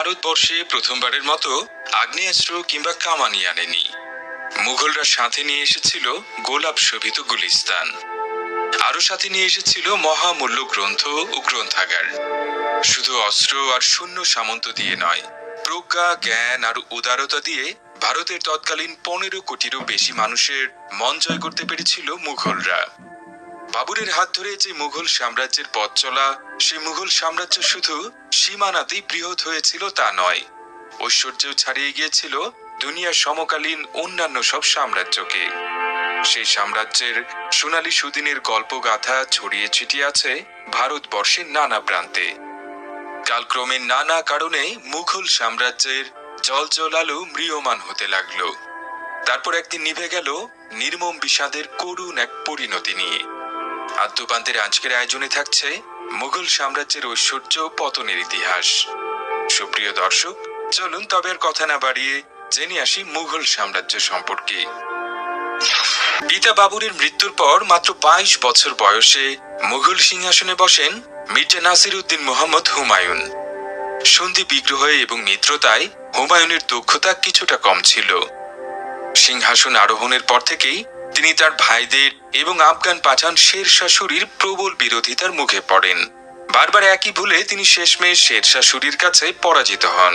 ভারতবর্ষে প্রথমবারের মতো আগ্নেয়াস্ত্র কিংবা কামানি আনেনি। মুঘলরা সাথে নিয়ে এসেছিল গোলাপ শোভিত গুলিস্তান। আরও সাথে নিয়ে এসেছিল মহামূল্য গ্রন্থ ও গ্রন্থাগার। শুধু অস্ত্র আর শূন্য সামন্ত দিয়ে নয়, প্রজ্ঞা, জ্ঞান আর উদারতা দিয়ে ভারতের তৎকালীন পনেরো কোটিরও বেশি মানুষের মন জয় করতে পেরেছিল মুঘলরা। বাবুরের হাত ধরে যে মুঘল সাম্রাজ্যের পথ চলা, সে মুঘল সাম্রাজ্য শুধু সীমানাতেই বৃহৎ হয়েছিল তা নয়। ঐশ্বর্যও ছাড়িয়ে গিয়েছিল দুনিয়ার সমকালীন অন্যান্য সব সাম্রাজ্যকে। সেই সাম্রাজ্যের সোনালী সুদিনের গল্পগাথা ছড়িয়ে ছিটিয়ে আছে ভারতবর্ষের নানা প্রান্তে। কালক্রমে নানা কারণে মুঘল সাম্রাজ্যের জল আলো ম্রিয়মান হতে লাগল। তারপর একদিন নিভে গেল নির্মম বিষাদের করুণ এক পরিণতি নিয়ে। আদ্যপান্তের আজকের আয়োজনে থাকছে মুঘল সাম্রাজ্যের ঐশ্বর্য পতনের ইতিহাস। সুপ্রিয় দর্শক, চলুন তবে কথা না বাড়িয়ে জেনে আসি মুঘল সাম্রাজ্য সম্পর্কে। পিতা বাবুরের মৃত্যুর পর মাত্র বাইশ বছর বয়সে মুঘল সিংহাসনে বসেন মির্জা নাসির উদ্দিন মোহাম্মদ হুমায়ুন। সন্ধি বিগ্রহে এবং মিত্রতায় হুমায়ুনের দক্ষতা কিছুটা কম ছিল। সিংহাসন আরোহণের পর থেকেই তিনি তার ভাইদের এবং আফগান পাঠান শের শাশুড়ির প্রবল বিরোধিতার মুখে পড়েন। বারবার একই ভুলে তিনি শেষমেশ শের শাশুড়ির কাছে পরাজিত হন।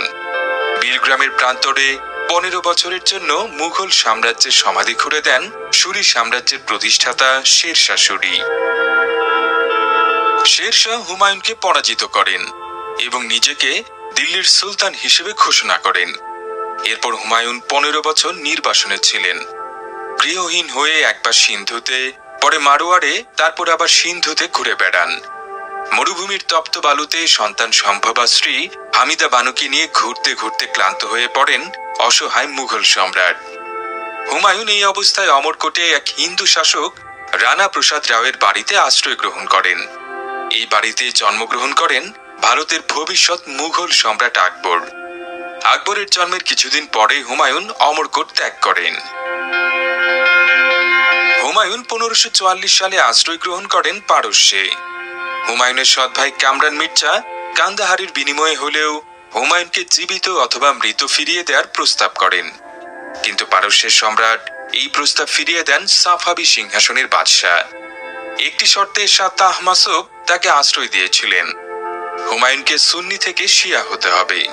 বীরগ্রামের প্রান্তরে পনেরো বছরের জন্য মুঘল সাম্রাজ্যের সমাধি খুঁড়ে দেন সুরি সাম্রাজ্যের প্রতিষ্ঠাতা শের শাশুড়ি শেরশাহ হুমায়ুনকে পরাজিত করেন এবং নিজেকে দিল্লির সুলতান হিসেবে ঘোষণা করেন। এরপর হুমায়ুন পনেরো বছর নির্বাসনে ছিলেন। গৃহহীন হয়ে একবার সিন্ধুতে, পরে মারোয়ারে তারপর আবার সিন্ধুতে ঘুরে বেড়ান। মরুভূমির তপ্ত বালুতে সন্তান সম্ভবা স্ত্রী হামিদা বানুকে নিয়ে ঘুরতে ঘুরতে ক্লান্ত হয়ে পড়েন অসহায় মুঘল সম্রাট। হুমায়ুন এই অবস্থায় অমরকোটে এক হিন্দু শাসক রানা প্রসাদ রাওয়ের বাড়িতে আশ্রয় গ্রহণ করেন। এই বাড়িতে জন্মগ্রহণ করেন ভারতের ভবিষ্যৎ মুঘল সম্রাট আকবর। আকবরের জন্মের কিছুদিন পরে হুমায়ুন অমরকোট ত্যাগ করেন। হুমায়ুন পনেরোশো চুয়াল্লিশ সালে আশ্রয় গ্রহণ করেন পারস্যে। হুমায়ুনের সৎ ভাই কামরান মির্জা কান্দাহারের বিনিময়ে হলেও হুমায়ুনকে জীবিত অথবা মৃত ফিরিয়ে দেওয়ার প্রস্তাব করেন। কিন্তু পারস্যের সম্রাট এই প্রস্তাব ফিরিয়ে দেন সাফাবি সিংহাসনের বাদশাহ। একটি শর্তে শাহ তাহমাসব তাকে আশ্রয় দিয়েছিলেন। হুমায়ুনকে সুন্নি থেকে শিয়া হতে হবে।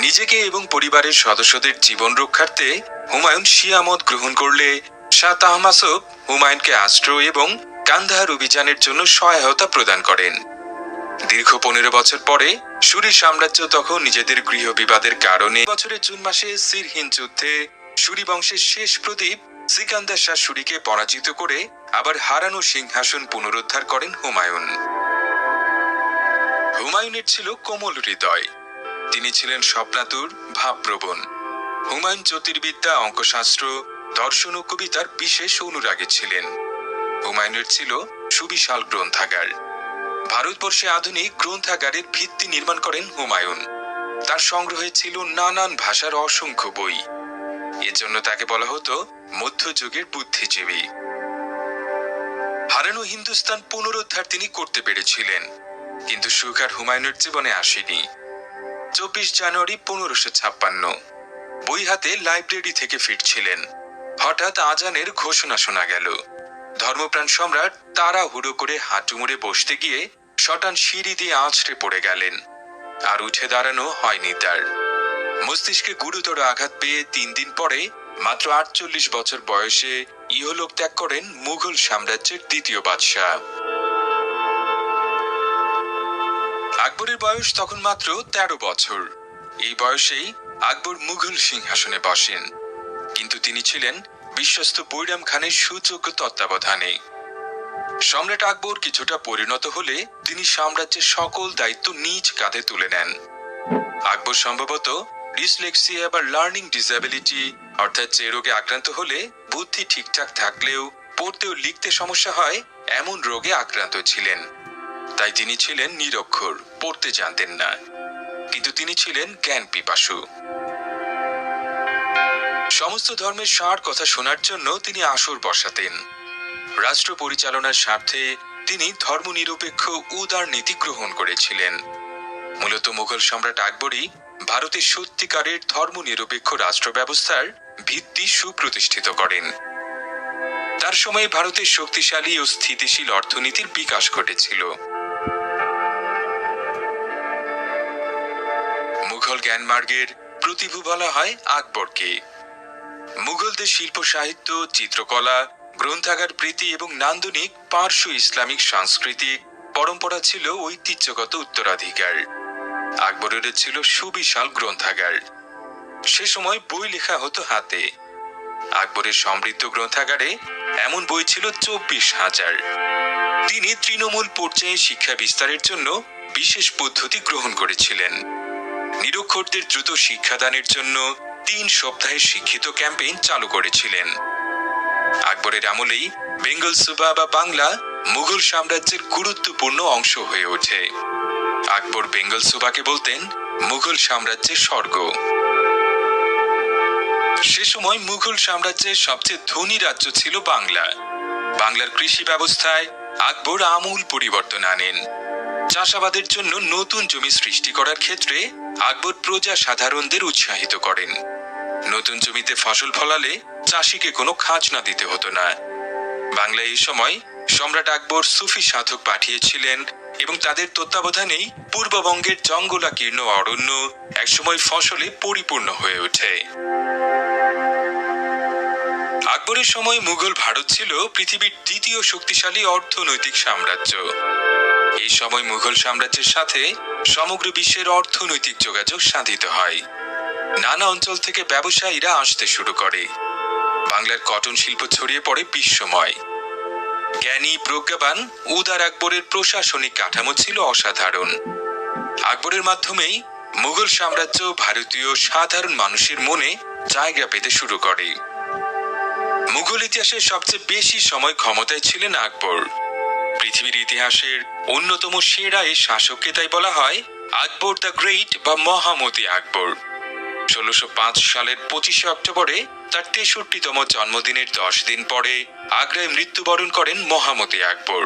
নিজেকে এবং পরিবারের সদস্যদের জীবন রক্ষার্থে হুমায়ুন শিয়া মত গ্রহণ করলে শাহ তাহমাসব হুমায়ুনকে আশ্রয় এবং কান্দাহার অভিযানের জন্য সহায়তা প্রদান করেন। দীর্ঘ পনেরো বছর পরে সুরি সাম্রাজ্য তখন নিজেদের গৃহ বিবাদের কারণে বছরের জুন মাসে সিরহিন যুদ্ধে সুরি বংশের শেষ প্রদীপ সিকান্দার শাহ সুরিকে পরাজিত করে আবার হারানো সিংহাসন পুনরুদ্ধার করেন হুমায়ুন। হুমায়ুনের ছিল কোমল হৃদয়। তিনি ছিলেন স্বপ্নাতুর ভাবপ্রবণ। হুমায়ুন জ্যোতির্বিদ্যা, অঙ্কশাস্ত্র দর্শন ও কবিতার বিশেষ অনুরাগী ছিলেন। হুমায়ুনের ছিল সুবিশাল গ্রন্থাগার। ভারতবর্ষে আধুনিক গ্রন্থাগারের ভিত্তি নির্মাণ করেন হুমায়ুন। তার সংগ্রহে ছিল নানান ভাষার অসংখ্য বই। এজন্য তাকে বলা হতো মধ্যযুগের বুদ্ধিজীবী। হারানো হিন্দুস্তান পুনরুদ্ধার তিনি করতে পেরেছিলেন। কিন্তু সুখ আর হুমায়ুনের জীবনে আসেনি। চব্বিশ জানুয়ারি পনেরোশো ছাপ্পান্ন। বই হাতে লাইব্রেরি থেকে ফিরছিলেন। হঠাৎ আজানের ঘোষণা শোনা গেল। ধর্মপ্রাণ সম্রাট তারা হুড়ো করে হাঁটু মুড়ে বসতে গিয়ে শটান সিঁড়ি দিয়ে আছড়ে পড়ে গেলেন। আর উঠে দাঁড়ানো হয়নি তার। মস্তিষ্কে গুরুতর আঘাত পেয়ে তিন দিন পরে মাত্র আটচল্লিশ বছর বয়সে ইহলোক ত্যাগ করেন মুঘল সাম্রাজ্যের দ্বিতীয় বাদশাহ। আকবরের বয়স তখন মাত্র তেরো বছর। এই বয়সেই আকবর মুঘল সিংহাসনে বসেন। কিন্তু তিনি ছিলেন বিশ্বস্ত বৈরাম খানের সুযোগ্য তত্ত্বাবধানে। সম্রাট আকবর কিছুটা পরিণত হলে তিনি সাম্রাজ্যের সকল দায়িত্ব নিজ কাঁধে তুলে নেন। আকবর সম্ভবত ডিসলেক্সিয়া বা লার্নিং ডিসএবিলিটি অর্থাৎ যে রোগে আক্রান্ত হলে বুদ্ধি ঠিকঠাক থাকলেও পড়তে ও লিখতে সমস্যা হয়, এমন রোগে আক্রান্ত ছিলেন। তাই তিনি ছিলেন নিরক্ষর, পড়তে জানতেন না। কিন্তু তিনি ছিলেন জ্ঞান পিপাসু সমস্ত ধর্মের সার কথা শোনার জন্য তিনি আসর বসাতেন। রাষ্ট্র পরিচালনার স্বার্থে তিনি ধর্মনিরপেক্ষ উদার নীতি গ্রহণ করেছিলেন। মূলত মুঘল সম্রাট আকবরই ভারতের সত্যিকারের ধর্মনিরপেক্ষ রাষ্ট্র ব্যবস্থার ভিত্তি সুপ্রতিষ্ঠিত করেন। তার সময়ে ভারতের শক্তিশালী ও স্থিতিশীল অর্থনীতির বিকাশ ঘটেছিল। মুঘল জ্ঞানমার্গের প্রতিভু বলা হয় আকবরকে। মুঘলদের শিল্প সাহিত্য, চিত্রকলা, গ্রন্থাগার প্রীতি এবং নান্দনিক পার্শ্ব ইসলামিক সাংস্কৃতিক পরম্পরা ছিল ঐতিহ্যগত উত্তরাধিকার। আকবরের ছিল সুবিশাল গ্রন্থাগার। সে সময় বই লেখা হতো হাতে। আকবরের সমৃদ্ধ গ্রন্থাগারে এমন বই ছিল চব্বিশ হাজার। তিনি তৃণমূল পর্যায়ে শিক্ষা বিস্তারের জন্য বিশেষ পদ্ধতি গ্রহণ করেছিলেন। নিরক্ষরদের দ্রুত শিক্ষাদানের জন্য তিন সপ্তাহের শিক্ষিত ক্যাম্পেইন চালু করেছিলেন। আকবরের আমলেই বেঙ্গল সুবা বা বাংলা মুঘল সাম্রাজ্যের গুরুত্বপূর্ণ অংশ হয়ে ওঠে। আকবর বেঙ্গল সুবাকে বলতেন মুঘল সাম্রাজ্যের স্বর্গ। সে সময় মুঘল সাম্রাজ্যের সবচেয়ে ধনী রাজ্য ছিল বাংলা। বাংলার কৃষি ব্যবস্থায় আকবর আমূল পরিবর্তন আনেন। চাষাবাদের জন্য নতুন জমি সৃষ্টি করার ক্ষেত্রে আকবর প্রজা সাধারণদের উৎসাহিত করেন। নতুন জমিতে ফসল ফলালে চাষিকে কোনো খাজনা দিতে হতো না। বাংলায় এই সময় সম্রাট আকবর সুফি সাধক পাঠিয়েছিলেন এবং তাদের তত্ত্বাবধানেই পূর্ববঙ্গের জঙ্গলাকীর্ণ অরণ্য একসময় ফসলে পরিপূর্ণ হয়ে ওঠে। আকবরের সময় মুঘল ভারত ছিল পৃথিবীর দ্বিতীয় শক্তিশালী অর্থনৈতিক সাম্রাজ্য। এই সময় মুঘল সাম্রাজ্যের সাথে সমগ্র বিশ্বের অর্থনৈতিক যোগাযোগ সাধিত হয়। নানা অঞ্চল থেকে ব্যবসায়ীরা আসতে শুরু করে। বাংলার কটন শিল্প ছড়িয়ে পড়ে বিশ্বময়। জ্ঞানী, প্রজ্ঞাবান উদার আকবরের প্রশাসনিক কাঠামো ছিল অসাধারণ। আকবরের মাধ্যমেই মুঘল সাম্রাজ্য ভারতীয় সাধারণ মানুষের মনে জায়গা পেতে শুরু করে। মুঘল ইতিহাসের সবচেয়ে বেশি সময় ক্ষমতায় ছিলেন আকবর। পৃথিবীর ইতিহাসের অন্যতম সেরা এই শাসককে তাই বলা হয় আকবর দ্য গ্রেট বা মহামতি আকবর। ষোলোশো সালের পঁচিশে অক্টোবরে তার তেষট্টিতম জন্মদিনের দশ দিন পরে আগ্রায় মৃত্যুবরণ করেন মহামতি আকবর।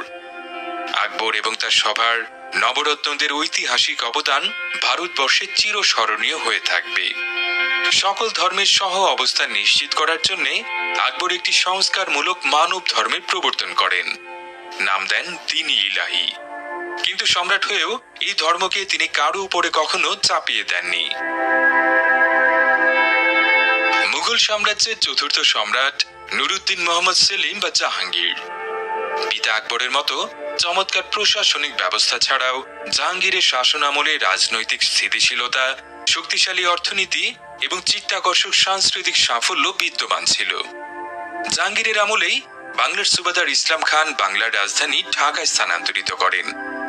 আকবর এবং তার সভার নবরত্নদের ঐতিহাসিক অবদান ভারতবর্ষে চিরস্মরণীয় হয়ে থাকবে। সকল ধর্মের সহ অবস্থান নিশ্চিত করার জন্য আকবর একটি সংস্কারমূলক মানব ধর্মের প্রবর্তন করেন। নাম দেন তিনি ইলাহি। কিন্তু সম্রাট হয়েও এই ধর্মকে তিনি কারও উপরে কখনো চাপিয়ে দেননি। মুঘল সাম্রাজ্যের চতুর্থ সম্রাট নুরুদ্দিন মোহাম্মদ সেলিম বা জাহাঙ্গীর। পিতা আকবরের মতো চমৎকার প্রশাসনিক ব্যবস্থা ছাড়াও জাহাঙ্গীরের শাসন আমলে রাজনৈতিক স্থিতিশীলতা, শক্তিশালী অর্থনীতি এবং চিত্তাকর্ষক সাংস্কৃতিক সাফল্য বিদ্যমান ছিল। জাহাঙ্গীরের আমলেই বাংলার সুবাদার ইসলাম খান বাংলার রাজধানী ঢাকায় স্থানান্তরিত করেন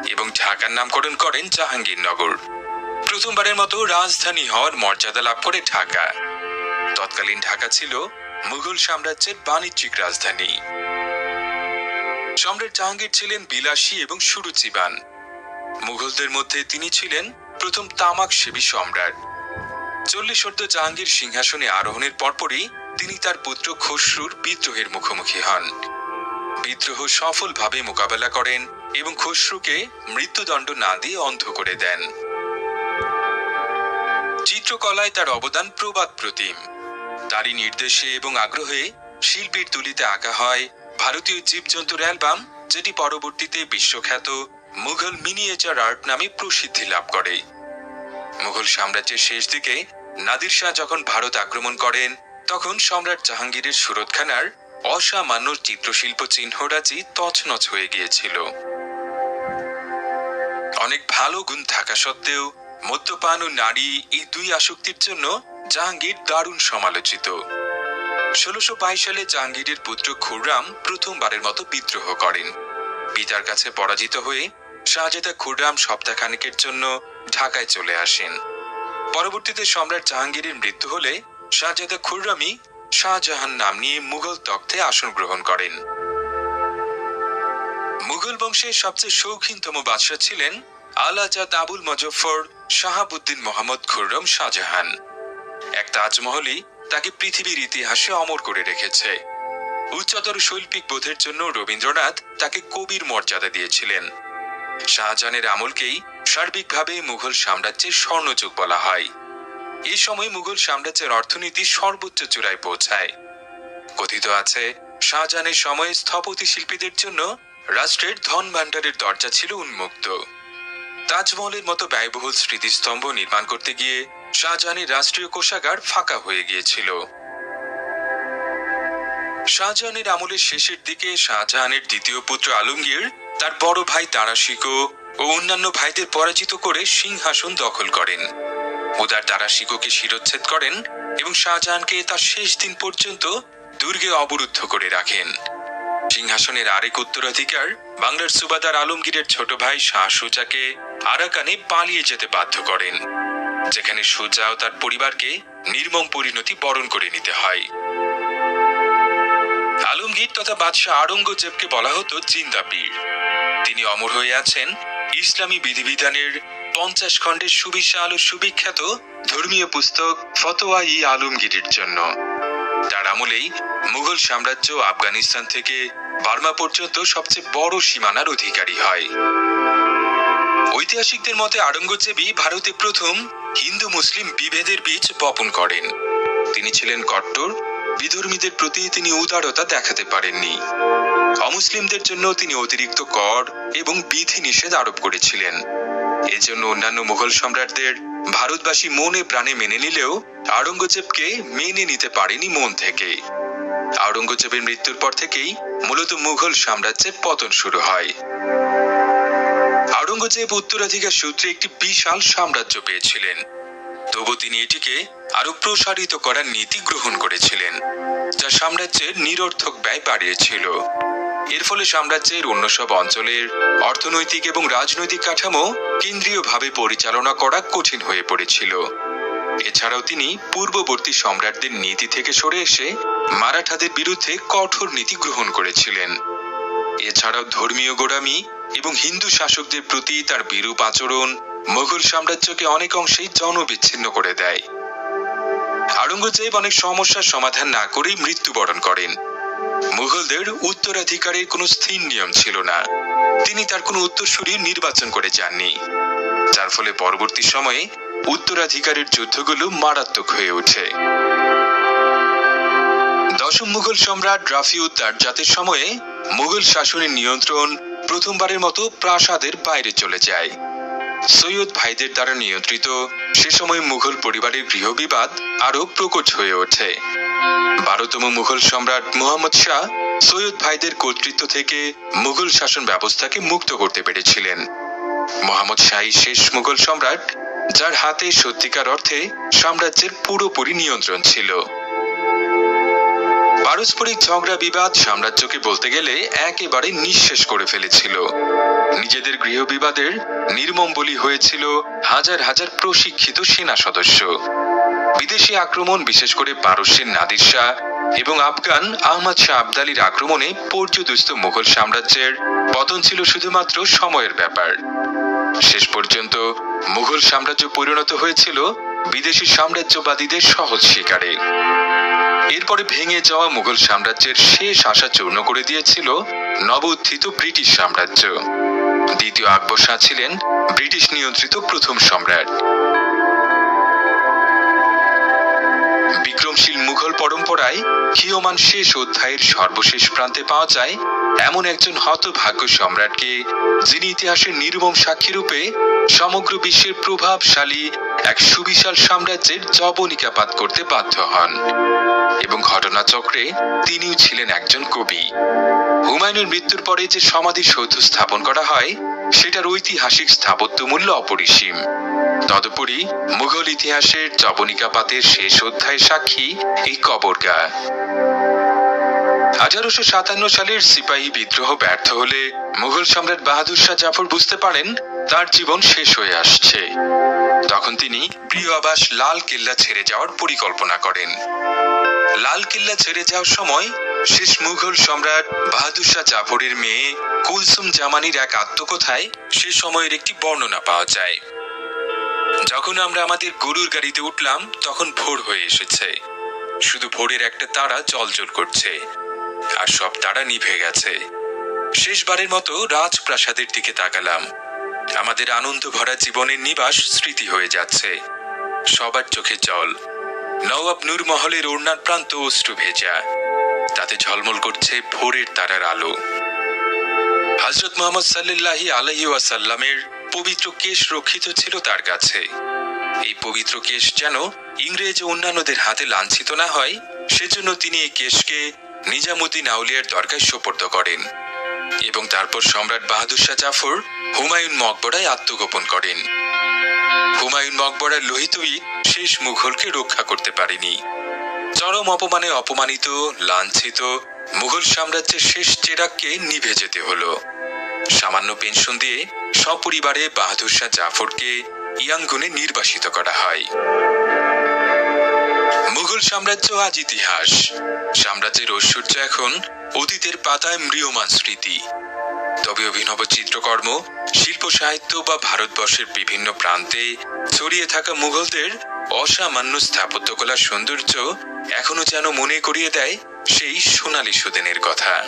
এবং ঢাকার নামকরণ করেন জাহাঙ্গীরনগর। প্রথমবারের মতো রাজধানী হওয়ার মর্যাদা লাভ করে ঢাকা। তৎকালীন ঢাকা ছিল মুঘল সাম্রাজ্যের বাণিজ্যিক রাজধানী। সম্রাট জাহাঙ্গীর ছিলেন বিলাসী এবং সুরুচিবান। মুঘলদের মধ্যে তিনি ছিলেন প্রথম তামাক সেবী সম্রাট। চল্লিশ অর্ধ জাহাঙ্গীর সিংহাসনে আরোহণের পরপরই তিনি তার পুত্র খসরুর বিদ্রোহের মুখোমুখি হন। বিদ্রোহ সফলভাবে মোকাবেলা করেন এবং খসরুকে মৃত্যুদণ্ড না দিয়ে অন্ধ করে দেন। চিত্রকলায় তার অবদান প্রবাদ প্রতিম। তারই নির্দেশে এবং আগ্রহে শিল্পীর তুলিতে আঁকা হয় ভারতীয় জীবজন্তুর অ্যালবাম, যেটি পরবর্তীতে বিশ্বখ্যাত মুঘল মিনিয়েচার আর্ট নামে প্রসিদ্ধি লাভ করে। মুঘল সাম্রাজ্যের শেষ দিকে নাদির শাহ যখন ভারত আক্রমণ করেন, তখন সম্রাট জাহাঙ্গীরের সুরতখানার অসামান্য চিত্রশিল্প চিহ্নরাজি তছনছ হয়ে গিয়েছিল। অনেক ভালো গুণ থাকা সত্ত্বেও মদ্যপান ও নারী এই দুই আসক্তির জন্য জাহাঙ্গীর দারুণ সমালোচিত। ষোলোশো বাইশ সালে জাহাঙ্গীরের পুত্র খুররাম প্রথমবারের মতো বিদ্রোহ করেন। পিতার কাছে পরাজিত হয়ে শাহজাদা খুররাম সপ্তাহখানেকের জন্য ঢাকায় চলে আসেন। পরবর্তীতে সম্রাট জাহাঙ্গীরের মৃত্যু হলে শাহজাদা খুররামই শাহজাহান নাম নিয়ে মুঘল তখ্তে আসন গ্রহণ করেন। মুঘল বংশের সবচেয়ে শৌখিনতম বাদশাহ ছিলেন আলাজাদ আবুল মজফর শাহাবুদ্দিন মোহাম্মদ খুররম শাহজাহান। এক তাজমহলই তাকে পৃথিবীর ইতিহাসে অমর করে রেখেছে। উচ্চতর শৈল্পিক বোধের জন্য রবীন্দ্রনাথ তাকে কবির মর্যাদা দিয়েছিলেন। শাহজাহানের আমলকেই সার্বিকভাবে মুঘল সাম্রাজ্যের স্বর্ণযুগ বলা হয়। এই সময় মুঘল সাম্রাজ্যের অর্থনীতি সর্বোচ্চ চূড়ায় পৌঁছায়। কথিত আছে, শাহজাহানের সময়ে স্থপতি শিল্পীদের জন্য রাষ্ট্রের ধন ভাণ্ডারের দরজা ছিল উন্মুক্ত। তাজমহলের মতো ব্যয়বহুল স্মৃতিস্তম্ভ নির্মাণ করতে গিয়ে শাহজাহানের রাষ্ট্রীয় কোষাগার ফাঁকা হয়ে গিয়েছিল। শাহজাহানের আমলের শেষের দিকে শাহজাহানের দ্বিতীয় পুত্র আলমগীর তার বড় ভাই তারাশিকো ও অন্যান্য ভাইদের পরাজিত করে সিংহাসন দখল করেন। উদার তারাশিকোকে শিরোচ্ছেদ করেন এবং শাহজাহানকে তার শেষ দিন পর্যন্ত দুর্গে অবরুদ্ধ করে রাখেন। সিংহাসনের আরেক উত্তরাধিকার বাংলার সুবাদার আলমগীরের ছোট ভাই শাহ সুজাকে আরাকানে পালিয়ে যেতে বাধ্য করেন, যেখানে সুজা ও তার পরিবারকে নির্মম পরিণতি বরণ করে নিতে হয়। আলমগীর তথা বাদশাহ আরঙ্গজেবকে বলা হতো জিন্দাপীর। তিনি অমর হয়ে আছেন। ইসলামী বিধিবিধানের পঞ্চাশ খণ্ডের সুবিশাল ও সুবিখ্যাত ধর্মীয় পুস্তক ফতোয়া ই আলমগীরের জন্য। তার আমলেই মুঘল সাম্রাজ্য আফগানিস্তান থেকে বার্মা পর্যন্ত সবচেয়ে বড় সীমানার অধিকারী হয়। ঐতিহাসিকদের মতে আরঙ্গজেবী ভারতে প্রথম হিন্দু মুসলিম বিভেদের বীজ বপন করেন। তিনি ছিলেন কট্টর, বিধর্মীদের প্রতি তিনি উদারতা দেখাতে পারেননি। অমুসলিমদের জন্য তিনি অতিরিক্ত কর এবং বিধি নিষেধ আরোপ করেছিলেন। এজন্য অন্যান্য মুঘল সম্রাটদের ভারতবাসী মনে প্রাণে মেনে নিলেও আওরঙ্গজেবকে মেনে নিতে পারেনি মন থেকে আওরঙ্গজেবের মৃত্যুর পর থেকেই মূলত মুঘল সাম্রাজ্যের পতন শুরু হয়। আওরঙ্গজেব উত্তরাধিকার সূত্রে একটি বিশাল সাম্রাজ্য পেয়েছিলেন। তবু তিনি এটিকে আরও প্রসারিত করার নীতি গ্রহণ করেছিলেন, যা সাম্রাজ্যের নিরর্থক ব্যয় বাড়িয়েছিল। এর ফলে সাম্রাজ্যের অন্য সব অঞ্চলের অর্থনৈতিক এবং রাজনৈতিক কাঠামো কেন্দ্রীয়ভাবে পরিচালনা করা কঠিন হয়ে পড়েছিল। এছাড়াও তিনি পূর্ববর্তী সম্রাটদের নীতি থেকে সরে এসে মারাঠাদের বিরুদ্ধে কঠোর নীতি গ্রহণ করেছিলেন। এছাড়াও ধর্মীয় গোড়ামি এবং হিন্দু শাসকদের প্রতি তার বিরূপ আচরণ মুঘল সাম্রাজ্যকে অনেক অংশেই জনবিচ্ছিন্ন করে দেয়। আওরঙ্গজেব অনেক সমস্যার সমাধান না করেই মৃত্যুবরণ করেন। মুঘলদের উত্তরাধিকারের কোনো স্থির নিয়ম ছিল না। তিনি তার কোনো উত্তরসূরি নির্বাচন করে যাননি। যার ফলে পরবর্তী সময়ে উত্তরাধিকারের যুদ্ধগুলো মারাত্মক হয়ে ওঠে। দশম মুঘল সম্রাট রাফিউদ্দার জাতের সময়ে মুঘল শাসনের নিয়ন্ত্রণ প্রথমবারের মতো প্রাসাদের বাইরে চলে যায়। সৈয়দ ভাইদের দ্বারা নিয়ন্ত্রিত, সে সময় মুঘল পরিবারের গৃহবিবাদ আরও প্রকট হয়ে ওঠে। বারোতম মুঘল সম্রাট মুহাম্মদ শাহ সৈয়দ ভাইদের কর্তৃত্ব থেকে মুঘল শাসন ব্যবস্থাকে মুক্ত করতে পেরেছিলেন। মোহাম্মদ শাহী শেষ মুঘল সম্রাট, যার হাতে সত্যিকার অর্থে সাম্রাজ্যের পুরোপুরি নিয়ন্ত্রণ ছিল। পারস্পরিক ঝগড়া বিবাদ সাম্রাজ্যকে বলতে গেলে একেবারে নিঃশেষ করে ফেলেছিল। নিজেদের গৃহবিবাদের নির্মম বলি হয়েছিল হাজার হাজার প্রশিক্ষিত সেনা সদস্য। বিদেশি আক্রমণ, বিশেষ করে পারস্যের নাদির শাহ এবং আফগান আহমদ শাহ আবদালির আক্রমণে পর্যদস্ত মুঘল সাম্রাজ্যের পতন ছিল শুধুমাত্র সময়ের ব্যাপার। শেষ পর্যন্ত মুঘল সাম্রাজ্য পরিণত হয়েছিল বিদেশি সাম্রাজ্যবাদীদের সহজ শিকারে। এরপরে ভেঙে যাওয়া মুঘল সাম্রাজ্যের শেষ আশা চূর্ণ করে দিয়েছিল নবোত্থিত ব্রিটিশ সাম্রাজ্য। দ্বিতীয় আকবর শাহ ছিলেন ব্রিটিশ নিয়ন্ত্রিত প্রথম সম্রাট। পরম্পরায় ক্ষীয়মান শেষ অধ্যায়ের সর্বশেষ প্রান্তে পাওয়া যায় এমন একজন হতভাগ্য সম্রাটকে, যিনি ইতিহাসের নির্মম সাক্ষী রূপে সমগ্র বিশ্বের প্রভাবশালী এক সুবিশাল সাম্রাজ্যের জবনিকাপাত করতে বাধ্য হন। এবং ঘটনাচক্রে তিনিও ছিলেন একজন কবি। হুমায়ুনের মৃত্যুর পরে যে সমাধি সৌধ স্থাপন করা হয়, সেটার ঐতিহাসিক স্থাপত্য মূল্য অপরিসীম। তদুপরি মুঘল ইতিহাসের জবনিকাপাতের শেষ অধ্যায় সাক্ষী এই কবরগা। আঠারোশো সাতান্ন সালের সিপাহী বিদ্রোহ ব্যর্থ হলে মুঘল সম্রাট বাহাদুর শাহ জাফর বুঝতে পারেন তার জীবন শেষ হয়ে আসছে। তখন তিনি প্রিয় আবাস লাল কেল্লা ছেড়ে যাওয়ার পরিকল্পনা করেন। লাল কেল্লা ছেড়ে যাওয়ার সময় শেষ মুঘল সম্রাট বাহাদুর শাহ জাফরের মেয়ে কুলসুম জামানির এক আত্মকথায় সে সময়ের একটি বর্ণনা পাওয়া যায়। যখন আমরা আমাদের গরুর গাড়িতে উঠলাম, তখন ভোর হয়ে এসেছে। শুধু ভোরের একটা তারা জলজল করছে, আর সব তারা নিভে গেছে। শেষবারের মতো রাজপ্রাসাদের দিকে তাকালাম। আমাদের আনন্দ ভরা জীবনের নিবাস স্মৃতি হয়ে যাচ্ছে। সবার চোখে জল। নওয়াব নূর মহলের ওড়নার প্রান্ত অশ্রু ভেজা। তাতে ঝলমল করছে ভোরের তারার আলো। হজরত মোহাম্মদ সাল্লাল্লাহি আলাইহি ওয়াসাল্লামের পবিত্র কেশ রক্ষিত ছিল তার কাছে। এই পবিত্র কেশ যেন ইংরেজ ও অন্যান্যদের হাতে লাঞ্ছিত না হয়, সেজন্য তিনি এই কেশকে নিজামুদ্দিন আউলিয়ার দরকার সোপর্দ করেন এবং তারপর সম্রাট বাহাদুর শাহ জাফর হুমায়ুন মকবরায় আত্মগোপন করেন। হুমায়ুন মকবরার লোহিত শেষ মুঘলকে রক্ষা করতে পারেনি। চরম অপমানে অপমানিত, লাঞ্ছিত মুঘল সাম্রাজ্যের শেষ চেরাগকে নিভে যেতে হলো। সামান্য পেনশন দিয়ে সপরিবারে বাহাদুর শাহ জাফরকে ইয়াঙ্গুনে নির্বাসিত করা হয়। মুঘল সাম্রাজ্য আজ ইতিহাস। সাম্রাজ্যের ঐশ্বর্য এখন অতীতের পাতায় ম্রিয়মান স্মৃতি। তবে অভিনব চিত্রকর্ম, শিল্প সাহিত্য বা ভারতবর্ষের বিভিন্ন প্রান্তে ছড়িয়ে থাকা মুঘলদের অসামান্য স্থাপত্যকলার সৌন্দর্য এখনও যেন মনে করিয়ে দেয় সেই সোনালী সুদিনের কথা।